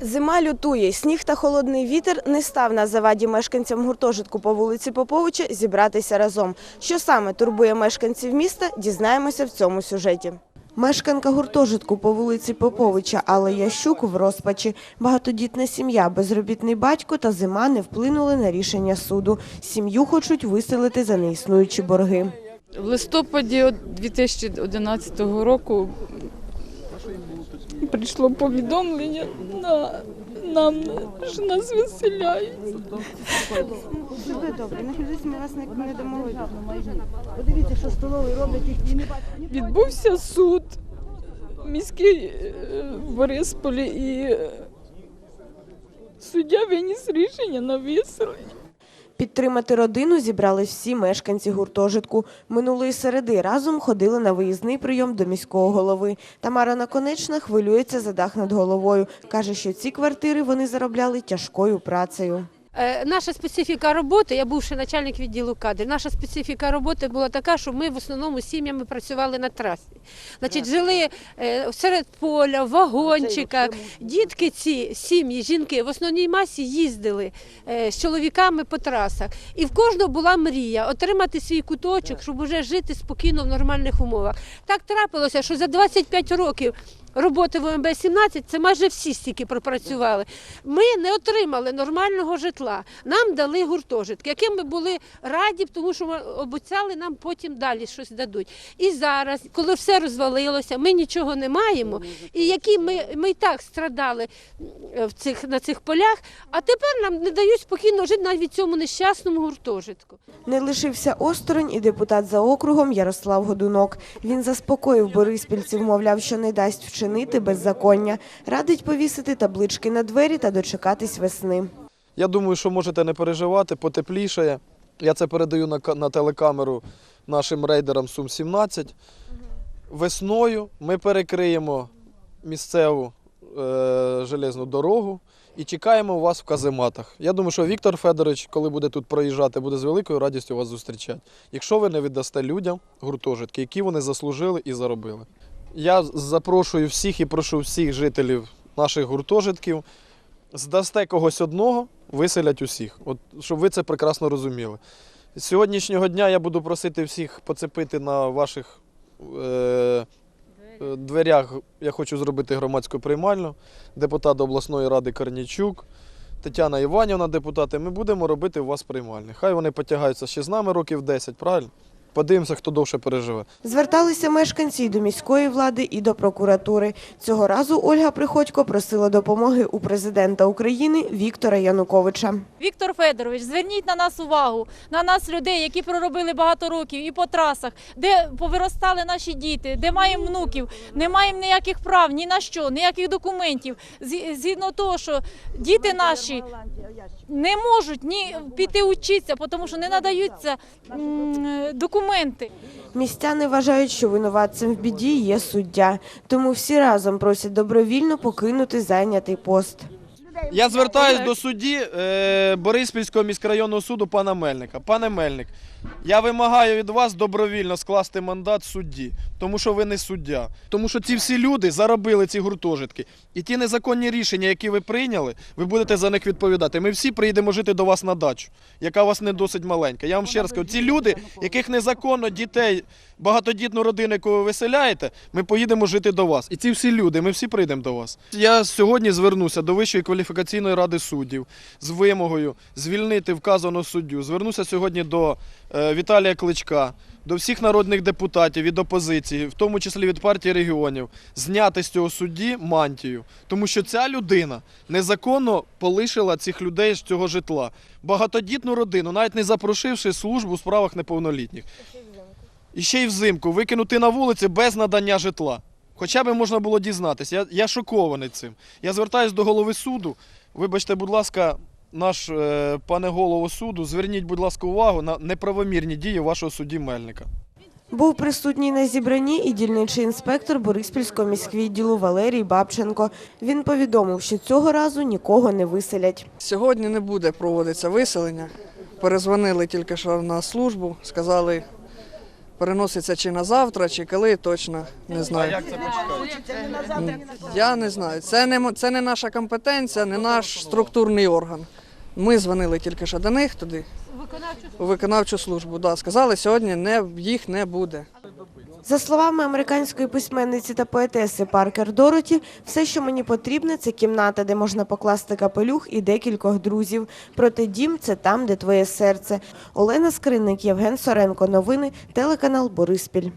Зима лютує, сніг та холодний вітер не став на заваді мешканцям гуртожитку по вулиці Поповича зібратися разом. Що саме турбує мешканців міста, дізнаємося в цьому сюжеті. Мешканка гуртожитку по вулиці Поповича Алла Ящук в розпачі. Багатодітна сім'я, безробітний батько та зима не вплинули на рішення суду. Сім'ю хочуть виселити за неіснуючі борги. В листопаді от 2011 року прийшло повідомлення на нам, що нас виселяють. Дуже добре, нехай ми вас не дамо. Подивіться, що столовий роблять їх не бачать. Відбувся суд міський е, в Борисполі і суддя виніс рішення на виселення. Підтримати родину зібрали всі мешканці гуртожитку. Минулої середи разом ходили на виїзний прийом до міського голови. Тамара Наконечна хвилюється за дах над головою. Каже, що ці квартири вони заробляли тяжкою працею. Е, Наша специфіка роботи, я бувши начальник відділу кадрів, наша специфіка роботи була така, що ми в основному сім'ями працювали на трасі. Значить, жили е, серед поля, в вагончиках. Дітки ці сім'ї, жінки в основній масі їздили е, з чоловіками по трасах. І в кожного була мрія отримати свій куточок, щоб уже жити спокійно в нормальних умовах. Так трапилося, що за 25 років. Роботи в ОМБ-17 це майже всі стільки пропрацювали. Ми не отримали нормального житла. Нам дали гуртожитки, яким ми були раді, тому що ми обіцяли нам потім далі щось дадуть. І зараз, коли все розвалилося, ми нічого не маємо. І які ми, ми і так страдали в цих, на цих полях, а тепер нам не дають спокійно жити навіть в цьому нещасному гуртожитку. Не лишився осторонь і депутат за округом Ярослав Годунок. Він заспокоїв бориспільців, мовляв, що не дасть вчинити беззаконня. Радить повісити таблички на двері та дочекатись весни. Я думаю, що можете не переживати, потеплішає. Я це передаю на, на телекамеру нашим рейдерам Сум-17. Весною ми перекриємо місцеву е, железну дорогу і чекаємо вас в казематах. Я думаю, що Віктор Федорович, коли буде тут проїжджати, буде з великою радістю вас зустрічати. Якщо ви не віддасте людям гуртожитки, які вони заслужили і заробили. Я запрошую всіх і прошу всіх жителів наших гуртожитків здасте когось одного, виселять усіх. От, щоб ви це прекрасно розуміли. З сьогоднішнього дня я буду просити всіх поцепити на ваших е, е, дверях. Я хочу зробити громадську приймальну. Депутат обласної ради Корнічук, Тетяна Іванівна, депутати. Ми будемо робити у вас приймальні. Хай вони потягаються ще з нами років 10, правильно? Подивимося, хто довше переживе. Зверталися мешканці і до міської влади, і до прокуратури. Цього разу Ольга Приходько просила допомоги у президента України Віктора Януковича. Віктор Федорович, зверніть на нас увагу, на нас людей, які проробили багато років і по трасах, де повиростали наші діти, де маємо внуків, не маємо ніяких прав, ні на що, ніяких документів. Згідно того, що діти наші не можуть ні піти вчитися, тому що не надаються документи. Містяни вважають, що винуватцем в біді є суддя. Тому всі разом просять добровільно покинути зайнятий пост. Я звертаюсь до судді е, Бориспільського міськрайонного суду пана Мельника. Пане Мельник, я вимагаю від вас добровільно скласти мандат судді, тому що ви не суддя. Тому що ці всі люди заробили ці гуртожитки. І ті незаконні рішення, які ви прийняли, ви будете за них відповідати. Ми всі приїдемо жити до вас на дачу, яка у вас не досить маленька. Я вам ще раз кажу, ці люди, яких незаконно дітей, багатодітну родину, яку ви виселяєте, ми поїдемо жити до вас. І ці всі люди, ми всі прийдемо до вас. Я сьогодні звернуся до Вищої кваліфікаційної ради суддів з вимогою звільнити вказаного суддю. Звернуся сьогодні до е, Віталія Кличка, до всіх народних депутатів від опозиції, в тому числі від партії регіонів, зняти з цього судді мантію. Тому що ця людина незаконно полишила цих людей з цього житла. Багатодітну родину, навіть не запрошивши службу у справах неповнолітніх. І ще й взимку викинути на вулиці без надання житла. Хоча б можна було дізнатися. Я, я шокований цим. Я звертаюся до голови суду. Вибачте, будь ласка, наш е, пане голово суду, зверніть, будь ласка, увагу на неправомірні дії вашого судді Мельника. Був присутній на зібранні і дільничий інспектор Бориспільського міськвідділу Валерій Бабченко. Він повідомив, що цього разу нікого не виселять. Сьогодні не буде проводитися виселення. Перезвонили тільки що на службу, сказали, переноситься чи на завтра, чи коли, точно не А знаю. як це почекати? Я не знаю. Це не, це не наша компетенція, не наш структурний орган. Ми дзвонили тільки що до них туди, у виконавчу службу. Да, сказали, сьогодні не, їх не буде. За словами американської письменниці та поетеси Паркер Дороті, все, що мені потрібне, це кімната, де можна покласти капелюх і декількох друзів. Проте дім це там, де твоє серце. Олена Скринник, Євген Соренко. Новини, телеканал Бориспіль.